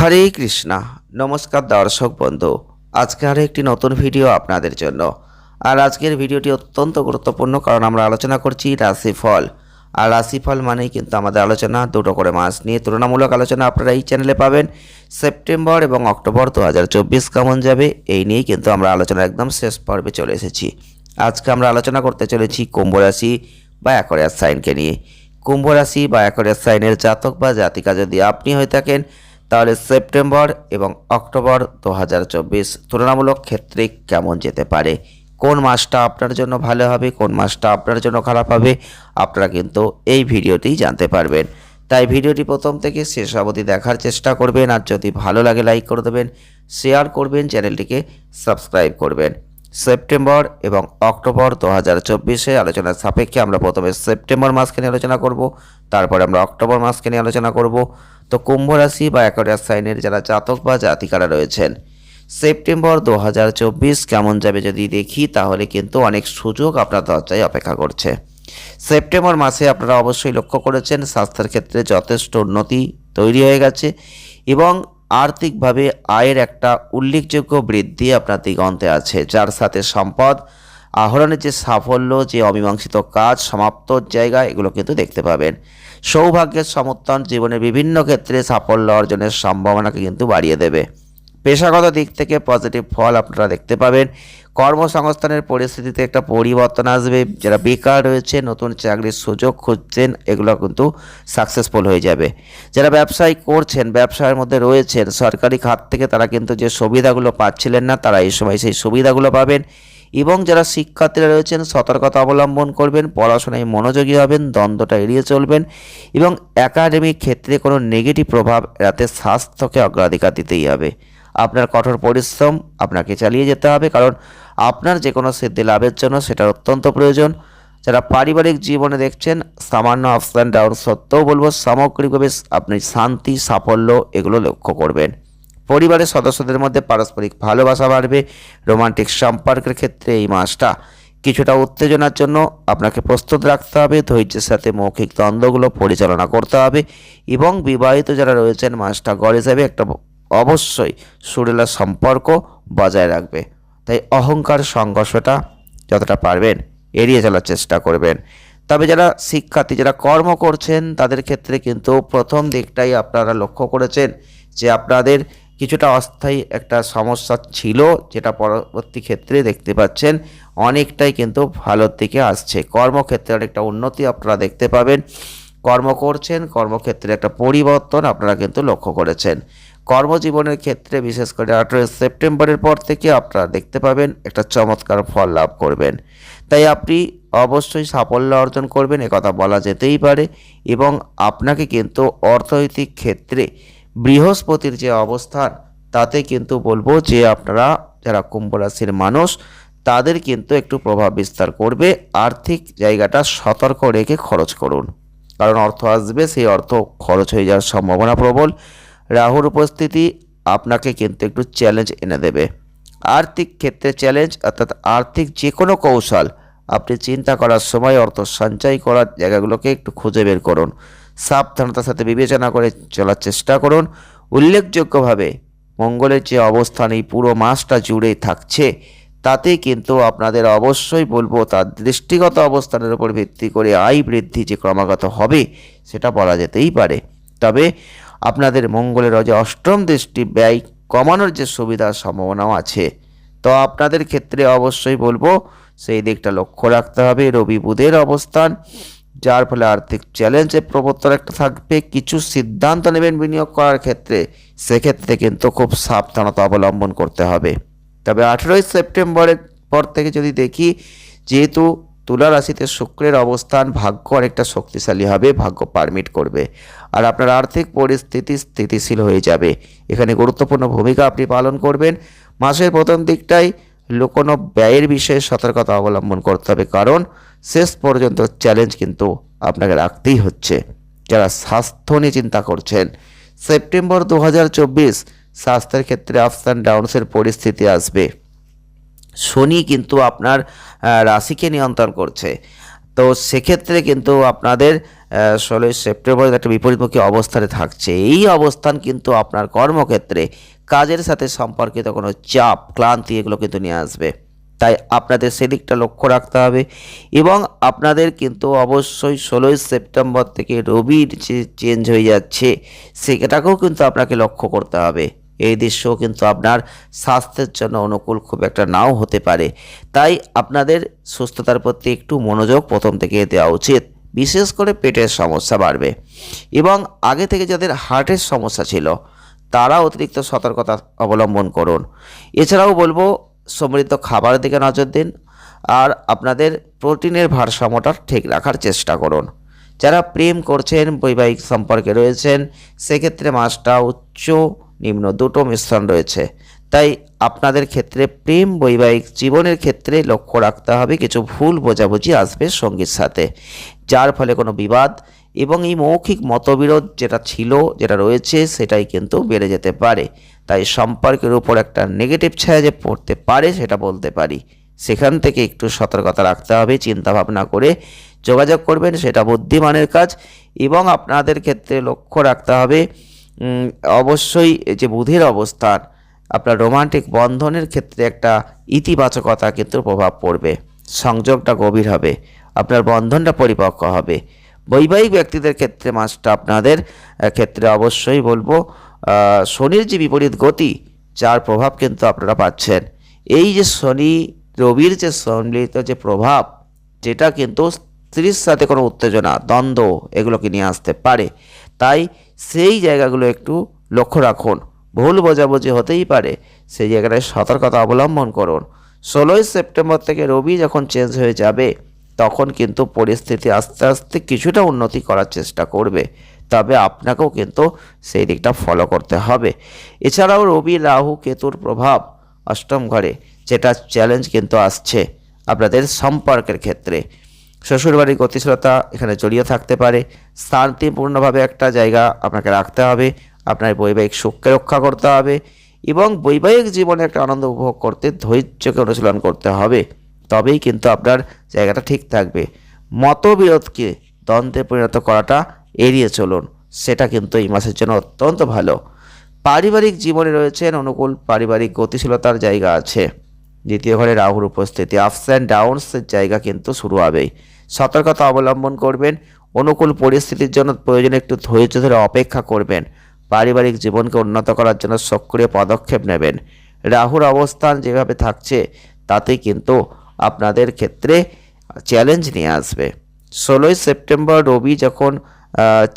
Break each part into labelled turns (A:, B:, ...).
A: হরে কৃষ্ণা। নমস্কার দর্শক বন্ধু। আজকে আরও একটি নতুন ভিডিও আপনাদের জন্য। আর আজকের ভিডিওটি অত্যন্ত গুরুত্বপূর্ণ কারণ আমরা আলোচনা করছি রাশিফল। আর রাশিফল মানেই কিন্তু আমাদের আলোচনা, দুটো করে মাস নিয়ে। তুলনামূলক আলোচনা আপনারা এই চ্যানেলে পাবেন। সেপ্টেম্বর এবং অক্টোবর দু হাজার চব্বিশ কেমন যাবে, এই নিয়েই কিন্তু আমরা আলোচনা একদম শেষ পর্বে চলে এসেছি। আজকে আমরা আলোচনা করতে চলেছি কুম্ভ রাশি বা অ্যাকোরিয়াস সাইনকে নিয়ে। কুম্ভ রাশি বা অ্যাকোরিয়াস সাইনের জাতক বা জাতিকা যদি আপনি হয়ে থাকেন তাহলে সেপ্টেম্বর এবং অক্টোবর দু হাজার চব্বিশ তুলনামূলক ক্ষেত্রে কেমন যেতে পারে? কোন মাসটা আপনার জন্য ভালো হবে, কোন মাসটা আপনার জন্য খারাপ হবে, আপনারা কিন্তু এই ভিডিওতেই জানতে পারবেন। তাই ভিডিওটি প্রথম থেকে শেষ অবধি দেখার চেষ্টা করবেন, আর যদি ভালো লাগে লাইক করে দেবেন, শেয়ার করবেন, চ্যানেলটিকে সাবস্ক্রাইব করবেন। সেপ্টেম্বর এবং অক্টোবর দু হাজার চব্বিশে আলোচনার সাপেক্ষে আমরা প্রথমে সেপ্টেম্বর মাসকে নিয়ে আলোচনা করব, তারপরে আমরা অক্টোবর মাসকে নিয়ে আলোচনা করব। তো কুম্ভ রাশি বা অ্যাকোরিয়াস সাইনের যারা জাতক বা জাতিকারা রয়েছেন, সেপ্টেম্বর দু হাজার চব্বিশ কেমন যাবে যদি দেখি, তাহলে কিন্তু অনেক সুযোগ আপনার দরজায় অপেক্ষা করছে। সেপ্টেম্বর মাসে আপনারা অবশ্যই লক্ষ্য করেছেন, স্বাস্থ্যের ক্ষেত্রে যথেষ্ট উন্নতি তৈরি হয়ে গেছে এবং আর্থিকভাবে আয়ের একটা উল্লেখযোগ্য বৃদ্ধি আপনার দিগন্তে আছে, যার সাথে সম্পদ আহরণের যে সাফল্য, যে অমীমাংসিত কাজ সমাপ্তর জায়গা, এগুলো কিন্তু দেখতে পাবেন। সৌভাগ্যের সমর্থন জীবনের বিভিন্ন ক্ষেত্রে সাফল্য অর্জনের সম্ভাবনাকে কিন্তু বাড়িয়ে দেবে। পেশাগত দিক থেকে পজিটিভ ফল আপনারা দেখতে পাবেন। কর্মসংস্থানের পরিস্থিতিতে একটা পরিবর্তন আসবে। যারা বেকার রয়েছে, নতুন চাকরির সুযোগ খুঁজছেন, এগুলো কিন্তু সাকসেসফুল হয়ে যাবে। যারা ব্যবসায় করছেন, ব্যবসার মধ্যে রয়েছেন, সরকারি খাত থেকে তারা কিন্তু যে সুবিধাগুলো পাচ্ছিলেন না, তারা এই সময় সেই সুবিধাগুলো পাবেন। এবং যারা শিক্ষার্থীরা রয়েছেন, সতর্কতা অবলম্বন করবেন, পড়াশোনায় মনোযোগী হবেন, দ্বন্দ্বটা এড়িয়ে চলবেন এবং একাডেমিক ক্ষেত্রে কোনো নেগেটিভ প্রভাব এড়াতে স্বাস্থ্যকে অগ্রাধিকার দিতেই হবে। আপনার কঠোর পরিশ্রম আপনাকে চালিয়ে যেতে হবে কারণ আপনার যে কোনো সিদ্ধি লাভের জন্য সেটা অত্যন্ত প্রয়োজন। যারা পারিবারিক জীবনে দেখছেন, সামান্য আপস অ্যান্ড ডাউন সত্ত্বেও বলব, সামগ্রিকভাবে আপনি শান্তি, সাফল্য এগুলো লক্ষ্য করবেন। পরিবারের সদস্যদের মধ্যে পারস্পরিক ভালোবাসা বাড়বে, রোমান্টিক সম্পর্কের ক্ষেত্রে এই মাসটা কিছুটা উত্তেজনার জন্য আপনাকে প্রস্তুত রাখতে হবে, ধৈর্যের সাথে মৌখিক দ্বন্দ্বগুলো পরিচালনা করতে হবে এবং বিবাহিত যারা রয়েছেন মাসটা গড়ে যাবে একটা অবশ্যই সুরেলা সম্পর্ক বজায় রাখবে। তাই অহংকার সংঘর্ষটা যতটা পারবেন এড়িয়ে চলার চেষ্টা করবেন। তবে যারা শিক্ষার্থী, যারা কর্ম করছেন, তাদের ক্ষেত্রে কিন্তু প্রথম দিকটাই আপনারা লক্ষ্য করেছেন যে আপনাদের কিছুটা অস্থায়ী একটা সমস্যা ছিল, যেটা পরবর্তী ক্ষেত্রে দেখতে পাচ্ছেন। অনেকটাই কিন্তু ভালোর দিকে আসছে। কর্মক্ষেত্রে অনেকটা উন্নতি আপনারা দেখতে পাবেন। কর্ম করছেন, কর্মক্ষেত্রে একটা পরিবর্তন আপনারা কিন্তু লক্ষ্য করেছেন। কর্মজীবনের ক্ষেত্রে, বিশেষ করে আঠেরোই সেপ্টেম্বরের পর থেকে আপনারা দেখতে পাবেন, একটা চমৎকার ফল লাভ করবেন। তাই আপনি অবশ্যই সাফল্য অর্জন করবেন কথা বলা যেতেই পারে। এবং আপনাকে কিন্তু অর্থনৈতিক ক্ষেত্রে বৃহস্পতির যে অবস্থান, তাতে কিন্তু বলব যে আপনারা যারা কুম্ভ রাশির মানুষ, তাদের কিন্তু একটু প্রভাব বিস্তার করবে। আর্থিক জায়গাটা সতর্ক রেখে খরচ করুন। কারণ অর্থ আসবে, সেই অর্থ খরচ হয়ে যাওয়ার সম্ভাবনা প্রবল। রাহুর উপস্থিতি আপনাকে কিন্তু একটু চ্যালেঞ্জ এনে দেবে। আর্থিক ক্ষেত্রে চ্যালেঞ্জ অর্থাৎ আর্থিক যে কোনো কৌশল, আপনি চিন্তা করার সময় অর্থ সঞ্চয় করার জায়গাগুলোকে একটু খুঁজে বের করুন। সাবধানতার সাথে বিবেচনা করে চলার চেষ্টা করুন। উল্লেখযোগ্যভাবে মঙ্গলের যে অবস্থান এই পুরো মাসটা জুড়ে থাকছে, তাতে কিন্তু আপনাদের অবশ্যই বলব তার দৃষ্টিগত অবস্থানের উপর ভিত্তি করে আয় বৃদ্ধি যে ক্রমাগত হবে, সেটা বলা যেতেই পারে। তবে আপনাদের মঙ্গলের যে অষ্টম দৃষ্টি ব্যয় কমানোর যে সুবিধার সম্ভাবনাও আছে, তো আপনাদের ক্ষেত্রে অবশ্যই বলব সেই দিকটা লক্ষ্য রাখতে হবে। রবি বুধের অবস্থান যার ফলে আর্থিক চ্যালেঞ্জের প্রবর্তন একটা থাকবে, কিছু সিদ্ধান্ত নেবেন বিনিয়োগ করার ক্ষেত্রে, সেক্ষেত্রে কিন্তু খুব সাবধানতা অবলম্বন করতে হবে। তবে আঠেরোই সেপ্টেম্বরের পর থেকে যদি দেখি, যেহেতু তুলা রাশিতে শুক্রের অবস্থান ভাগ্য অনেকটা শক্তিশালী হবে, ভাগ্য পারমিট করবে। আর আপনার আর্থিক পরিস্থিতি স্থিতিশীল হয়ে যাবে। এখানে গুরুত্বপূর্ণ ভূমিকা আপনি পালন করবেন। মাসের প্রথম দিকটাই কোনো ব্যয়ের বিষয়ে সতর্কতা অবলম্বন করতে হবে, কারণ শেষ পর্যন্ত চ্যালেঞ্জ কিন্তু আপনাকে রাখতেই হচ্ছে। যারা স্বাস্থ্য নিয়ে চিন্তা করছেন, সেপ্টেম্বর দু হাজার চব্বিশ স্বাস্থ্যের ক্ষেত্রে আপস অ্যান্ড ডাউনসের পরিস্থিতি আসবে। শনি কিন্তু আপনার রাশিকে নিয়ন্ত্রণ করছে। তো সেক্ষেত্রে কিন্তু আপনাদের ষোলোই সেপ্টেম্বর একটা বিপরীতমুখী অবস্থানে থাকছে। এই অবস্থান কিন্তু আপনার কর্মক্ষেত্রে কাজের সাথে সম্পর্কিত কোনো চাপ, ক্লান্তি এগুলো কিন্তু নিয়ে আসবে। তাই আপনাদের সেদিকটা লক্ষ্য রাখতে হবে এবং আপনাদের কিন্তু অবশ্যই ষোলোই সেপ্টেম্বর থেকে রবির যে চেঞ্জ হয়ে যাচ্ছে, সেটাকেও কিন্তু আপনাকে লক্ষ্য করতে হবে। এই দৃশ্য কিন্তু আপনার স্বাস্থ্যের জন্য অনুকূল, খুব একটা নাও হতে পারে। তাই আপনাদের সুস্থতার প্রতি একটু মনোযোগ প্রথম থেকে দেওয়া উচিত। বিশেষ করে পেটের সমস্যা বাড়বে। এবং আগে থেকে যাদের হার্টের সমস্যা ছিল তারা অতিরিক্ত সতর্কতা অবলম্বন করুন। এছাড়াও বলব, সমৃদ্ধ খাবারের দিকে নজর দিন আর আপনাদের প্রোটিনের ভারসাম্যটা ঠিক রাখার চেষ্টা করুন। যারা প্রেম করছেন, বৈবাহিক সম্পর্কে রয়েছেন, সেক্ষেত্রে মাছটা উচ্চ নিম্ন দুটো মিশ্রণ রয়েছে। তাই আপনাদের ক্ষেত্রে প্রেম বৈবাহিক জীবনের ক্ষেত্রে লক্ষ্য রাখতে হবে, কিছু ভুল বোঝাবুঝি আসবে সঙ্গীর সাথে। যার ফলে কোনো বিবাদ এবং এই মৌখিক মতবিরোধ যেটা ছিল, যেটা রয়েছে, সেটাই কিন্তু বেড়ে যেতে পারে। তাই সম্পর্কের উপর একটা নেগেটিভ ছায়া যে পড়তে পারে, সেটা বলতে পারি। সেখান থেকে একটু সতর্কতা রাখতে হবে চিন্তা ভাবনা করে যোগাযোগ করবেন, সেটা বুদ্ধিমানের কাজ এবং আপনাদের ক্ষেত্রে লক্ষ্য রাখতে হবে অবশ্যই যে বুধের অবস্থান, আপনার রোমান্টিক বন্ধনের ক্ষেত্রে একটা ইতিবাচকতা কিন্তু প্রভাব পড়বে, সংযোগটা গভীর হবে, আপনার বন্ধনটা পরিপক্ক হবে। বৈবাহিক ব্যক্তিদের ক্ষেত্রে মাসটা আপনাদের ক্ষেত্রে অবশ্যই বলব শনির যে বিপরীত গতি, যার প্রভাব কিন্তু আপনারা পাচ্ছেন। এই যে শনি, রবির যে সম্মিলিত যে প্রভাব, যেটা কিন্তু স্ত্রীর সাথে কোনো উত্তেজনা, দ্বন্দ্ব, এগুলোকে নিয়ে আসতে পারে। তাই সেই জায়গাগুলো একটু লক্ষ্য রাখুন। ভুল বোঝাবুঝি হতেই পারে। সেই জায়গাটায় সতর্কতা অবলম্বন করুন। ষোলোই সেপ্টেম্বর থেকে রবি যখন চেঞ্জ হয়ে যাবে, তখন কিন্তু পরিস্থিতি আস্তে আস্তে কিছুটা উন্নতি করার চেষ্টা করবে। তবে আপনাকেও কিন্তু সেই দিকটা ফলো করতে হবে। এছাড়াও রবি, রাহু, কেতুর প্রভাব অষ্টম ঘরে, যেটা চ্যালেঞ্জ কিন্তু আসছে আপনাদের সম্পর্কের ক্ষেত্রে। শ্বশুরবাড়ির গতিশীলতা এখানে জড়িয়ে থাকতে পারে। শান্তিপূর্ণভাবে একটা জায়গা আপনাকে রাখতে হবে। আপনার বৈবাহিক সুখকে রক্ষা করতে হবে এবং বৈবাহিক জীবনে একটা আনন্দ উপভোগ করতে, ধৈর্যকে অনুশীলন করতে হবে। তবেই কিন্তু আপনার জায়গাটা ঠিক থাকবে। মতবিরোধকে দ্বন্দ্বে পরিণত করাটা এড়িয়ে চলুন। সেটা কিন্তু এই মাসের জন্য অত্যন্ত ভালো। পারিবারিক জীবনে রয়েছেন, অনুকূল পারিবারিক গতিশীলতার জায়গা আছে। দ্বিতীয় ঘরে রাহুর উপস্থিতি আপস অ্যান্ড ডাউনসের জায়গা কিন্তু শুরু হবেই। সতর্কতা অবলম্বন করবেন, অনুকূল পরিস্থিতির জন্য প্রয়োজনে একটু ধৈর্য ধরে অপেক্ষা করবেন, পারিবারিক জীবনকে উন্নত করার জন্য সক্রিয় পদক্ষেপ নেবেন। রাহুর অবস্থান যেভাবে থাকছে, তাতে কিন্তু আপনাদের ক্ষেত্রে চ্যালেঞ্জ নিয়ে আসবে। ষোলোই সেপ্টেম্বর রবি যখন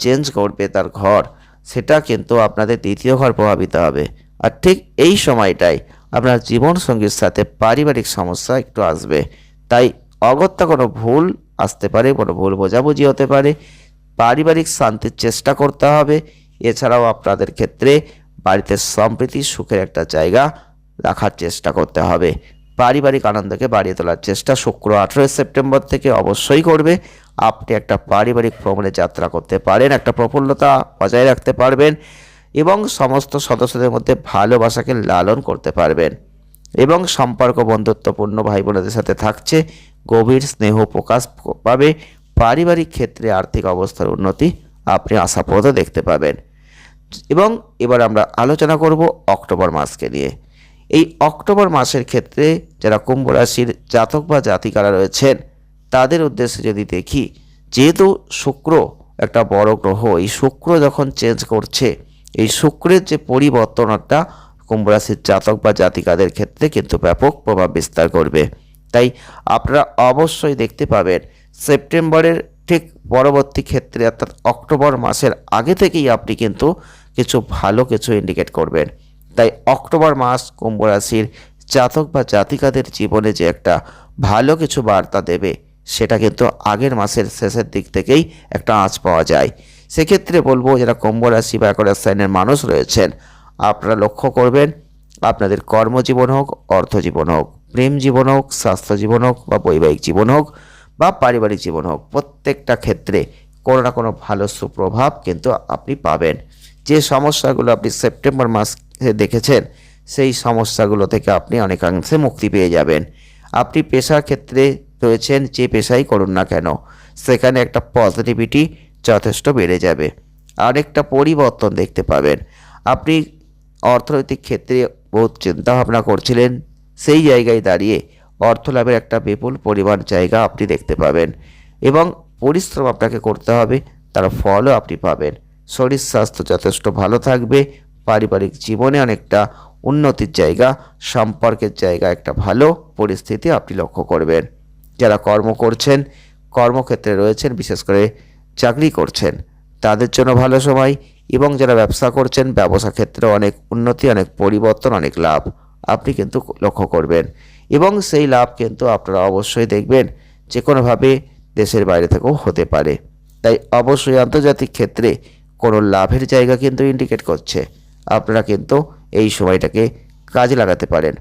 A: চেঞ্জ করবে তার ঘর, সেটা কিন্তু আপনাদের দ্বিতীয় ঘর প্রভাবিত হবে। আর ঠিক এই সময়টাই আপনার জীবনসঙ্গীর সাথে পারিবারিক সমস্যা একটু আসবে। তাই অগত্যা কোনো ভুল আসতে পারে কোনো ভুল বোঝাবুঝি হতে পারে। পারিবারিক শান্তির চেষ্টা করতে হবে। এছাড়াও আপনাদের ক্ষেত্রে বাড়িতে সম্প্রীতি, সুখের একটা জায়গা রাখার চেষ্টা করতে হবে। পারিবারিক আনন্দকে বাড়িয়ে তোলার চেষ্টা শুক্র আঠেরোই সেপ্টেম্বর থেকে অবশ্যই করবে। আপনি একটা পারিবারিক ভ্রমণে যাত্রা করতে পারেন, একটা প্রফুল্লতা বজায় রাখতে পারবেন এবং সমস্ত সদস্যদের মধ্যে ভালোবাসাকে লালন করতে পারবেন। এবং সম্পর্ক বন্ধুত্বপূর্ণ ভাই বোনেদের সাথে থাকছে। গভীর স্নেহ প্রকাশ পাবে। পারিবারিক ক্ষেত্রে আর্থিক অবস্থার উন্নতি আপনি আশাপ্রদ দেখতে পাবেন। এবং এবার আমরা আলোচনা করব অক্টোবর মাসকে নিয়ে। এই অক্টোবর মাসের ক্ষেত্রে যারা কুম্ভ রাশির জাতক বা জাতিকারা রয়েছেন, তাদের উদ্দেশ্যে যদি দেখি, যেহেতু শুক্র একটা বড় গ্রহ, এই শুক্র যখন চেঞ্জ করছে, এই শুক্রের যে পরিবর্তনটা কুম্ভ রাশির জাতক বা জাতিকাদের ক্ষেত্রে কিন্তু ব্যাপক প্রভাব বিস্তার করবে। তাই আপনারা অবশ্যই দেখতে পাবেন, সেপ্টেম্বরের ঠিক পরবর্তী ক্ষেত্রে অর্থাৎ অক্টোবর মাসের আগে থেকেই আপনি কিন্তু কিছু ভালো কিছু ইন্ডিকেট করবেন। তাই অক্টোবর মাস কুম্ভ রাশির জাতক বা জাতিকাদের জীবনে যে একটা ভালো কিছু বার্তা দেবে, সেটা কিন্তু আগের মাসের শেষের দিক থেকেই একটা আঁচ পাওয়া যায়। সেক্ষেত্রে বলব, যারা কুম্ভ রাশি বা সাইনের মানুষ রয়েছেন আপনারা লক্ষ্য করবেন, আপনাদের কর্মজীবন হোক, অর্থজীবন হোক, প্রেম জীবন হোক, স্বাস্থ্য জীবন হোক, বা বৈবাহিক জীবন হোক, বা পারিবারিক জীবন হোক, প্রত্যেকটা ক্ষেত্রে কোনো না কোনো ভালো সুপ্রভাব কিন্তু আপনি পাবেন। যে সমস্যাগুলো আপনি সেপ্টেম্বর মাসে দেখেছেন, সেই সমস্যাগুলো থেকে আপনি অনেকাংশে মুক্তি পেয়ে যাবেন। আপনি পেশার ক্ষেত্রে রয়েছেন, যে পেশাই করুন না কেন, সেখানে একটা পজিটিভিটি যথেষ্ট বেড়ে যাবে। আরেকটা পরিবর্তন দেখতে পাবেন। আপনি অর্থনৈতিক ক্ষেত্রে বহুত চিন্তা ভাবনা করছিলেন। সেই জায়গায় দাঁড়িয়ে অর্থ লাভের একটা বিপুল পরিমাণ জায়গা আপনি দেখতে পাবেন এবং পরিশ্রম আপনাকে করতে হবে, তার ফলও আপনি পাবেন। শরীর স্বাস্থ্য যথেষ্ট ভালো থাকবে, পারিবারিক জীবনে অনেকটা উন্নতির জায়গা, সম্পর্কের জায়গা একটা ভালো পরিস্থিতি আপনি লক্ষ্য করবেন। যারা কর্ম করছেন, কর্মক্ষেত্রে রয়েছেন, বিশেষ করে চাকরি করছেন, তাদের জন্য ভালো সময় এবং যারা ব্যবসা করছেন, ব্যবসা ক্ষেত্রে অনেক উন্নতি, অনেক পরিবর্তন, অনেক লাভ আপনি কিন্তু লক্ষ্য করবেন। এবং সেই লাভ কিন্তু আপনারা অবশ্যই দেখবেন যে কোনোভাবে দেশের বাইরে থেকেও হতে পারে। তাই অবশ্যই আন্তর্জাতিক ক্ষেত্রে কোনো লাভের জায়গা কিন্তু ইন্ডিকেট করছে। আপনারা কিন্তু এই সময়টাকে কাজে লাগাতে পারেন।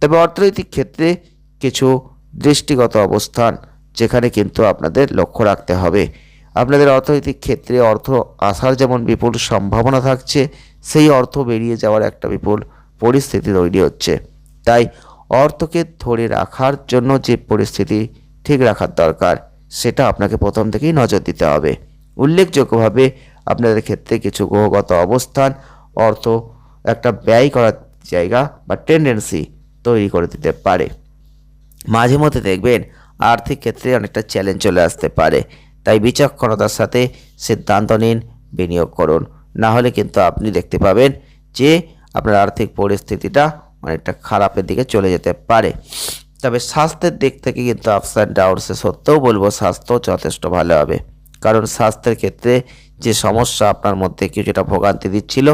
A: তবে অর্থনৈতিক ক্ষেত্রে কিছু দৃষ্টিগত অবস্থান, যেখানে কিন্তু আপনাদের লক্ষ্য রাখতে হবে। আপনাদের অর্থনৈতিক ক্ষেত্রে অর্থ আসার যেমন বিপুল সম্ভাবনা থাকছে, সেই অর্থ বেরিয়ে যাওয়ার একটা বিপুল পরিস্থিতি তৈরি হচ্ছে। তাই অর্থকে ধরে রাখার জন্য যে পরিস্থিতি ঠিক রাখার দরকার, সেটা আপনাকে প্রথম থেকেই নজর দিতে হবে। উল্লেখযোগ্যভাবে আপনাদের ক্ষেত্রে কিছু গ্রহগত অবস্থান, অর্থ একটা ব্যয় করার জায়গা বা টেন্ডেন্সি তৈরি করে দিতে পারে। মাঝে মধ্যে দেখবেন আর্থিক ক্ষেত্রে অনেকটা চ্যালেঞ্জ চলে আসতে পারে। তাই বিচক্ষণতার সাথে সিদ্ধান্ত নিন, বিনিয়োগ করুন। না হলে কিন্তু আপনি দেখতে পাবেন যে আপনার আর্থিক পরিস্থিতিটা অনেকটা খারাপের দিকে চলে যেতে পারে। তবে স্বাস্থ্যের দিক থেকে কিন্তু আপস অ্যান্ড ডাউনসে সত্ত্বেও বলব স্বাস্থ্য যথেষ্ট ভালো হবে। কারণ স্বাস্থ্যের ক্ষেত্রে যে সমস্যা আপনার মধ্যে কিছুটা ভোগান্তি দিচ্ছিল,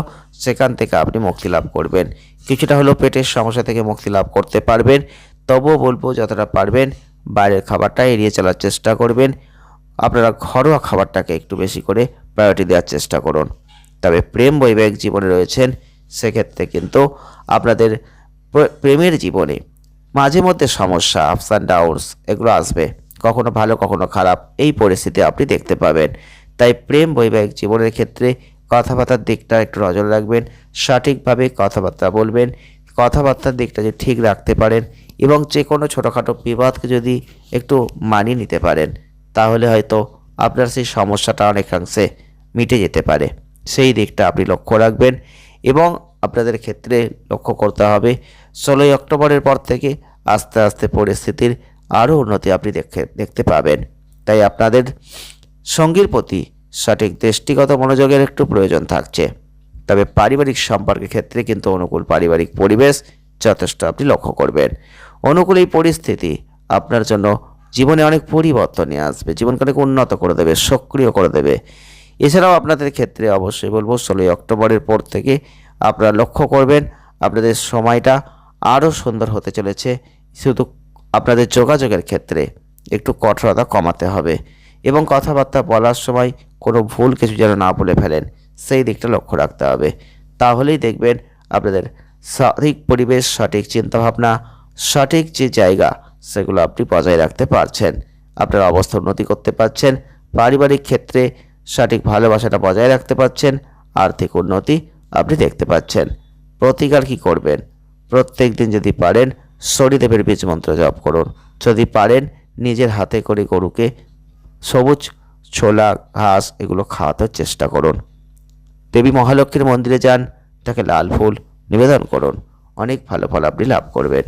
A: সেখান থেকে আপনি মুক্তি লাভ করবেন। কিছুটা হলেও পেটের সমস্যা থেকে মুক্তি লাভ করতে পারবেন। তবুও বলব যতটা পারবেন, বাইরের খাবারটা এড়িয়ে চলার চেষ্টা করবেন। আপনারা ঘরোয়া খাবারটাকে একটু বেশি করে প্রায়োরিটি দেওয়ার চেষ্টা করুন। তবে প্রেম বৈবাহিক জীবনে রয়েছেন, সেক্ষেত্রে কিন্তু আপনাদের প্রেমের জীবনে মাঝে মধ্যে সমস্যা আপস অ্যান্ড ডাউনস এগুলো আসবে। কখনো ভালো, কখনো খারাপ, এই পরিস্থিতি আপনি দেখতে পাবেন। তাই প্রেম বৈবাহিক জীবনের ক্ষেত্রে কথাবার্তার দিকটা একটু নজর রাখবেন, সঠিকভাবে কথাবার্তা বলবেন, কথাবার্তার দিকটা যদি ঠিক রাখতে পারেন এবং যে কোনো ছোটোখাটো বিবাদকে যদি একটু মানিয়ে নিতে পারেন তাহলে হয়তো আপনার সেই সমস্যাটা অনেকাংশে মিটে যেতে পারে। সেই দিকটা আপনি লক্ষ্য রাখবেন এবং আপনাদের ক্ষেত্রে লক্ষ্য করতে হবে, ষোলোই অক্টোবরের পর থেকে আস্তে আস্তে পরিস্থিতির আরও উন্নতি আপনি দেখে, দেখতে পাবেন। তাই আপনাদের সঙ্গীর প্রতি সঠিক দৃষ্টিগত মনোযোগের একটু প্রয়োজন থাকছে। তবে পারিবারিক সম্পর্কের ক্ষেত্রে কিন্তু অনুকূল পারিবারিক পরিবেশ যথেষ্ট আপনি লক্ষ্য করবেন। অনুকূল এই পরিস্থিতি আপনার জন্য জীবনে অনেক পরিবর্তন নিয়ে আসবে, জীবনকে অনেক উন্নত করে দেবে, সক্রিয় করে দেবে। এছাড়াও আপনাদের ক্ষেত্রে অবশ্যই বলব, ষোলোই অক্টোবরের পর থেকে আপনারা লক্ষ্য করবেন, আপনাদের সময়টা আরও সুন্দর হতে চলেছে। শুধু আপনাদের যোগাযোগের ক্ষেত্রে একটু কঠোরতা কমাতে হবে এবং কথাবার্তা বলার সময় কোনো ভুল কিছু যেন না বলে ফেলেন, সেই দিকটা লক্ষ্য রাখতে হবে। তাহলেই দেখবেন আপনাদের সঠিক পরিবেশ, সঠিক চিন্তাভাবনা, সঠিক যে জায়গা সেগুলো আপনি বজায় রাখতে পারছেন। আপনার অবস্থা উন্নতি করতে পারছেন। পারিবারিক ক্ষেত্রে সঠিক ভালোবাসাটা বজায় রাখতে পারছেন। আর্থিক উন্নতি আপনি দেখতে পাচ্ছেন। প্রতিকার কি করবেন? প্রত্যেক দিন যদি পারেন, শনিদেবের বীজ মন্ত্র জপ করুন। যদি পারেন, নিজের হাতে করে গরুকে সবুজ ছোলা, ঘাস এগুলো খাওয়াতে চেষ্টা করুন। দেবী মহালক্ষ্মীর মন্দিরে যান, তাকে লাল ফুল নিবেদন করুন। অনেক ভালো ফল আপনি লাভ করবেন।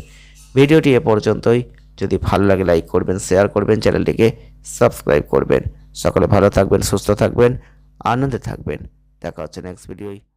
A: ভিডিওটি এ পর্যন্তই। যদি ভালো লাগে লাইক করবেন শেয়ার করবেন চ্যানেলটিকে সাবস্ক্রাইব করবেন। সকলে ভালো থাকবেন, সুস্থ থাকবেন, আনন্দে থাকবেন। দেখা হচ্ছে নেক্সট ধন্যবাদ